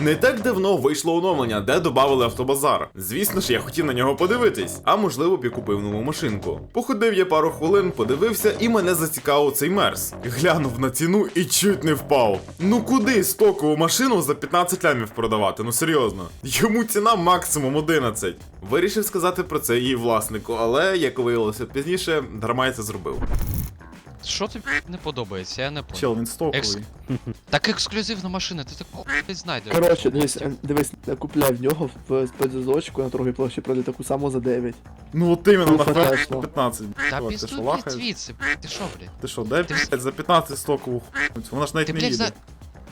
Не так давно вийшло оновлення, де додали автобазар. Звісно ж, я хотів на нього подивитись, а можливо б і купив нову машинку. Походив я пару хвилин, подивився, і мене зацікавив цей мерс. Глянув на ціну і чуть не впав. Ну куди стокову машину за 15 лямів продавати? Ну серйозно. Йому ціна максимум 11. Вирішив сказати про це її власнику, але як виявилося пізніше, дарма я це зробив. Що тобі не подобається, я не понял. Чел, він стоковий. Екс- Так ексклюзивна машина, ти таку хуй знайдеш. Коротше, дивись, е, дивись, я купляв в нього в спецзочку на торгій площі продали таку саму за 9. Ну от іменно на фатешно. 15. Та Що, ти що, блядь, звідси, ти що, блядь? Ти що, дай Ти- блядь, за 15 стокову хуйню. Вона ж навіть Ти, не блядь, їде. за...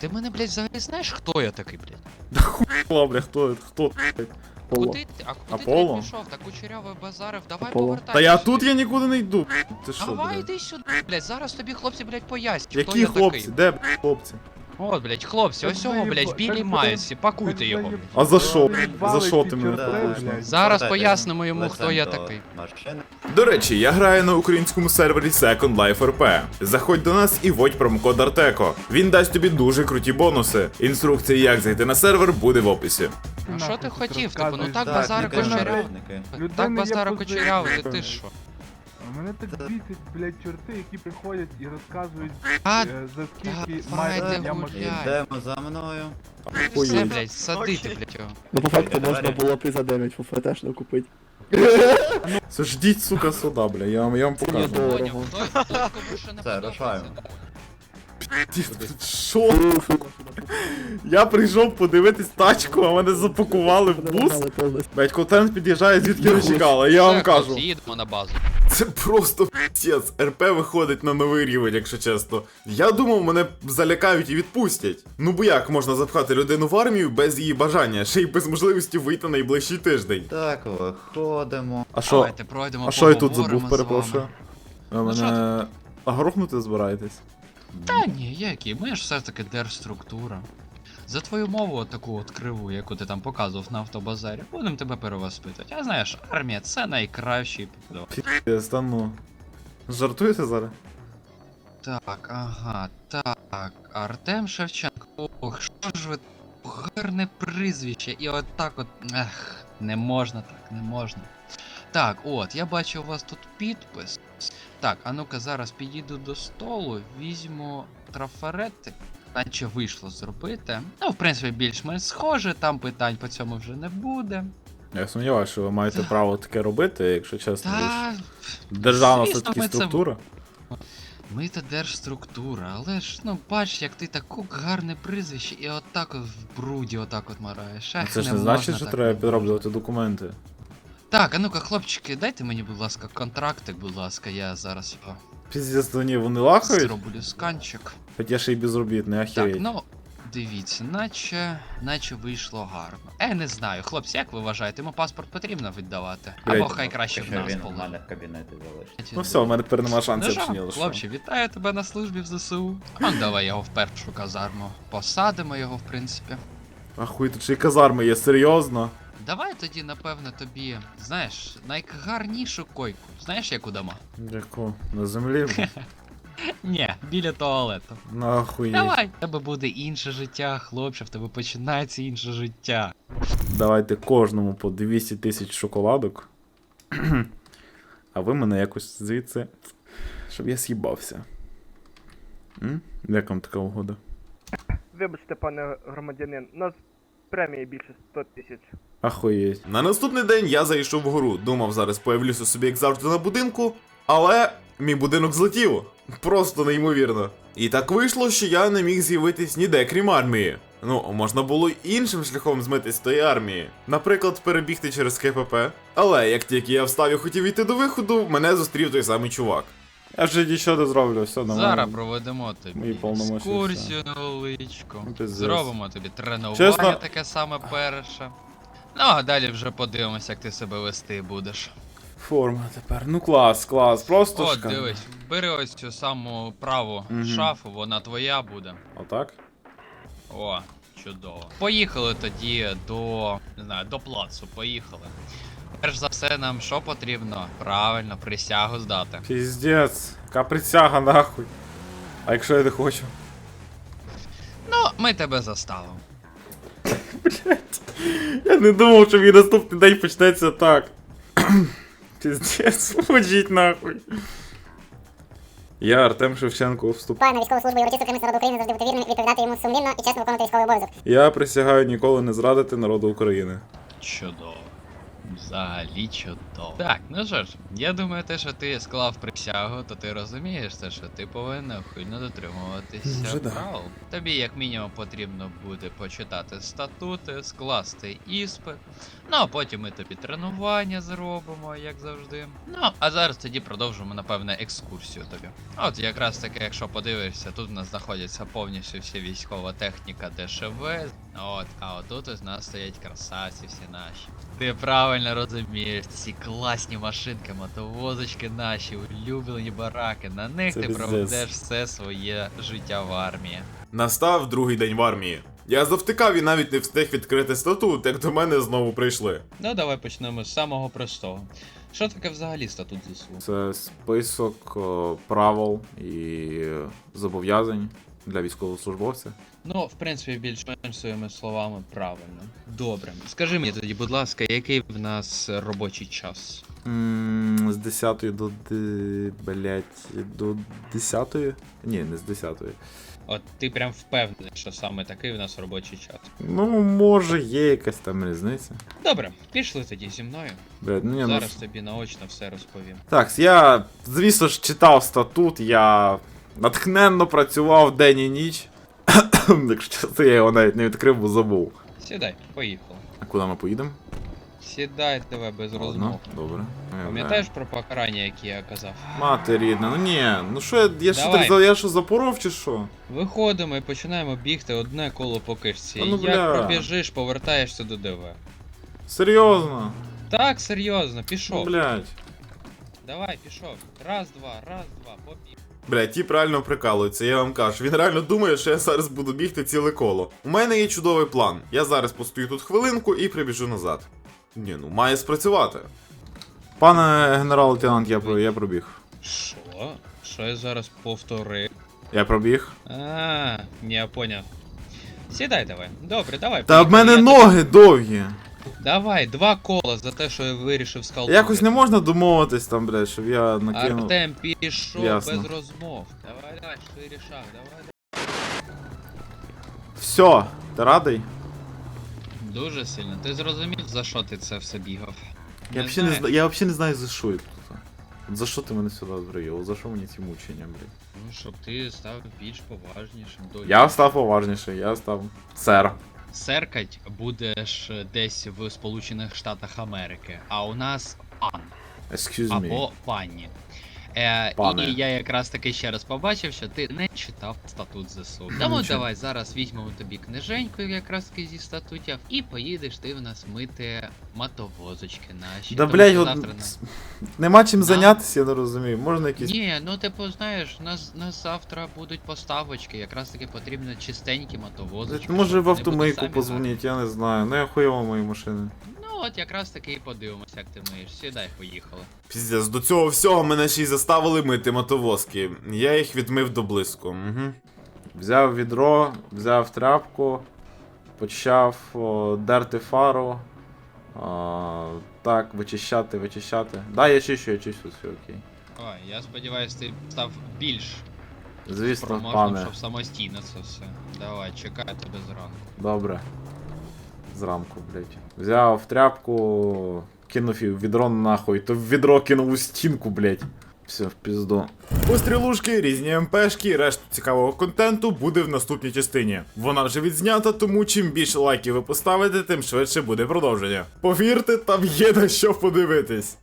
Ти мене, блядь, взагалі знаєш, хто я такий, блядь? Да хуй, бля, хто, хто? блядь? Поло. Куди ти? А куди Аполло? ти пішов? Та кучерявий базарив, давай Аполло. повертайся. Та я тут я нікуди не йду. Ти що, Давай блядь? іди сюди, блядь, зараз тобі хлопці, блядь, пояснять, хто Які я хлопці? такий. Де блядь, хлопці? От, блядь, хлопці, ось цього, блядь, білій так пакуйте його. А за що? За що ти мене пакуєш? Зараз пояснимо йому, хто я такий. До речі, я граю на українському сервері Second Life RP. Заходь до нас і вводь промокод Артеко. Він дасть тобі дуже круті бонуси. Інструкція, як зайти на сервер, буде в описі. А що ти хотів? Типу, ну так Так, базар не кажи кучерявий. радники. Людина Так базара кучерявий, ти що? А Мене так бісить, блядь, чорти, які приходять і розказують, А, е, за скільки давайте має я гуляй. машину. Йдемо за мною. все, блядь, садити, блядь, його. Ну по факту можна було б і за 9 фуфетешно купити. Це ждіть, сука, сюда, бля, я вам, я вам Це покажу. не дорого. Поняв, хто хто кому що не Все, подобається. рушаємо. Що? Я прийшов подивитись тачку, а мене запакували в бус. Блять, контент під'їжджає, звідки не чекали, я вам кажу. їдемо на базу. Це просто піс. РП виходить на новий рівень, якщо чесно. Я думав, мене залякають і відпустять. Ну бо як можна запхати людину в армію без її бажання, ще й без можливості вийти найближчий тиждень. Так, виходимо. А що? Давайте пройдемо, А що я тут забув, перепрошую? Ви Ну, мене. А грохнути збираєтесь? Та ні, які, ми ж все-таки держструктура. За твою мову таку от криву, яку ти там показував на автобазарі, будемо тебе перевоспитувати. А знаєш, армія це найкращий. Я стану. Жартуєте зараз? Так, ага, так. Артем Шевченко. Ох, що ж ви гарне прізвище. І от так от. Ех, не можна так, не можна. Так, от, я бачу у вас тут підпис. Так, а ну-ка зараз підійду до столу, візьму трафарети. Наче вийшло зробити. Ну, в принципі, більш-менш схоже, там питань по цьому вже не буде. Я сумніваюся, що ви маєте Так. право таке робити, якщо чесно. Та Державна все-таки ми це- структура. Ми та держструктура, але ж ну бач, як ти таку гарне прізвище, і отак от в бруді отак от мараєш. Це ж не можна значить, що так треба підроблювати документи. Так, а ну-ка, хлопчики, дайте мені, будь ласка, контрактик, будь ласка, я зараз його Піздець, то ні, вони лахають, зроблю сканчик. хоч я ще й безробітний, Так, ахеріть. ну. Дивіться, наче, наче вийшло гарно. Е, не знаю, хлопці, як ви вважаєте, йому паспорт потрібно віддавати? Блядь. Або хай краще в нас він полежить. мене в кабінеті залишить. Ну все, у мене тепер нема Ну шансів що, чиніло. хлопче, вітаю тебе на службі в ЗСУ. Ну, давай його в першу казарму. Посадимо його, в принципі. Ахуй, тут ще й казарми є, серйозно. Давай тоді, напевно, тобі, знаєш, найгарнішу койку. Знаєш, яку дамо? Яку? На землі? Ні, біля туалету. Нахуй. Давай, в тебе буде інше життя, хлопче, в тебе починається інше життя. Давайте кожному по 200 тисяч шоколадок. А ви мене якось звідси. Щоб я з'їбався. М? Як вам така угода? Вибачте, пане громадянин, у нас премії більше 100 тисяч. Ахуєть. На наступний день я зайшов вгору. Думав, зараз появлюся собі, як завжди, на будинку, але мій будинок злетів. Просто неймовірно. І так вийшло, що я не міг з'явитись ніде, крім армії. Ну, можна було іншим шляхом змитись з тої армії. Наприклад, перебігти через КПП. Але як тільки я встав і хотів йти до виходу, мене зустрів той самий чувак. Я вже нічого не зроблю, все Зараз проведемо тобі екскурсію невеличку. Зробимо тобі тренування Чесно? таке саме перше. Ну, а далі вже подивимося, як ти себе вести будеш. Форма тепер. Ну клас, клас, просто От, шикарно. дивись, бери ось цю саму праву Мгм. шафу, вона твоя буде. Отак? О, чудово. Поїхали тоді до. не знаю, до плацу, поїхали. Перш за все, нам що потрібно? Правильно, присягу здати. Піздець, яка присяга нахуй. А якщо я не хочу? Ну, ми тебе заставимо. Блять. Я не думав, що мій наступний день почнеться так. Піздець, ходіть нахуй. Я Артем Шевченко вступ. На військову службу і урочисто народу України завжди бути вірним, відповідати йому сумлінно і чесно виконувати військовий обов'язок. Я присягаю ніколи не зрадити народу України. Чудово. Взагалі чудово. Так, ну що ж, я думаю, те, що ти склав присягу, то ти розумієш те, що ти повинен ухильно дотримуватися Вже да. Тобі, як мінімум, потрібно буде почитати статути, скласти іспит. Ну а потім ми тобі тренування зробимо, як завжди. Ну, а зараз тоді продовжимо, напевне, екскурсію тобі. От якраз таки, якщо подивишся, тут у нас знаходиться повністю вся військова техніка ДШВ. От, а отут у нас стоять красавці всі наші. Ти правильно розумієш, ці класні машинки, мотовозочки наші, улюблені бараки. На них Це ти проведеш все своє життя в армії. Настав другий день в армії. Я завтикав і навіть не встиг відкрити статут, як до мене знову прийшли. Ну, давай почнемо з самого простого. Що таке взагалі статут ЗСУ? Це список о, правил і зобов'язань для військовослужбовця. Ну, в принципі, більш-менш своїми словами правильно. Добре. Скажи мені тоді, будь ласка, який в нас робочий час? М, З 10 до ди- блять, до 10? Ні, не з 10. От ти прям впевнений, що саме такий в нас робочий час. Ну, може, є якась там різниця. Добре, пішли тоді зі мною. Блять, ну ні, ну. Зараз тобі наочно все розповім. Так, я, звісно ж, читав статут, я натхненно працював день і ніч. Якщо це я його навіть не відкрив, бо забув. Сідай, поїхали. А куди ми поїдемо? Сідай тебе без розмов. Добре. Пам'ятаєш про покарання, яке я казав? Мати рідна, ну ні, ну що я, я що так за- я що запоров чи що? Виходимо і починаємо бігти одне коло по кишці. Ну, Як пробіжиш, повертаєшся до ДВ. Серйозно? Так, серйозно, Ну, пішов. блядь. Давай, пішов. Раз, два, раз, два, побіг. Блядь, ті реально прикалуються, я вам кажу. Він реально думає, що я зараз буду бігти ціле коло. У мене є чудовий план. Я зараз постою тут хвилинку і прибіжу назад. Ні, ну має спрацювати. Пане генерал-лейтенант, я, про- я пробіг. Що? Що я зараз повторив? Я пробіг. А, я поняв. Сідай давай. Добре, давай. Та в мене Я ноги довгі. Давай, два кола за те, що я вирішив скалтувати. Якось не можна домовитись там, блядь, щоб я накинув. Артем, пішов Ясно. без розмов. Давай, давай, шире шаг, давай. Все, ти радий? Дуже сильно. Ти зрозумів, за що ти це все бігав? Я взагалі не, зна- я взагалі не знаю за що я тут. От За що ти мене сюди привів? За що мені ці мучення, блядь? Ну, щоб ти став більш поважнішим до Я став поважніший, я став сер. Серкать будеш десь в Сполучених Штатах Америки, а у нас пан Excuse me. або пані. Е, Пане. І я якраз таки ще раз побачив, що ти не читав статут ЗСУ. Тому Нічого. давай зараз візьмемо тобі книженьку, якраз таки зі статутів, і поїдеш ти в нас мити мотовозочки наші. Да Тому блядь, що от завтра на- нема чим зайнятися, я не розумію. Можна якісь. Ні, ну типу, знаєш, нас, нас завтра будуть поставочки, якраз таки потрібно чистенькі мотовозочки. Може щоб в вони були автомийку самі позвоніть, я не знаю. Ну я хуйово мої машини. От якраз таки і подивимося, як ти миєш. Сідай, поїхали. Піздець, до цього всього мене ще й заставили мити мотовозки. Я їх відмив до блиску. Угу. Взяв відро, взяв тряпку, почав о, дерти фару. А, так, вичищати, вичищати. Да, я чищу, я чищу, все окей. Ой, я сподіваюся, ти став більш Звісно, спроможним, пане. щоб самостійно це все. Давай, чекаю тебе зранку. Добре. Зранку, блядь. Взяв тряпку, кинув її в відро нахуй, то в відро кинув у стінку, блядь. Все, в пізду. Пострілушки, різні МПшки, решта цікавого контенту буде в наступній частині. Вона вже відзнята, тому чим більше лайків ви поставите, тим швидше буде продовження. Повірте, там є на що подивитись.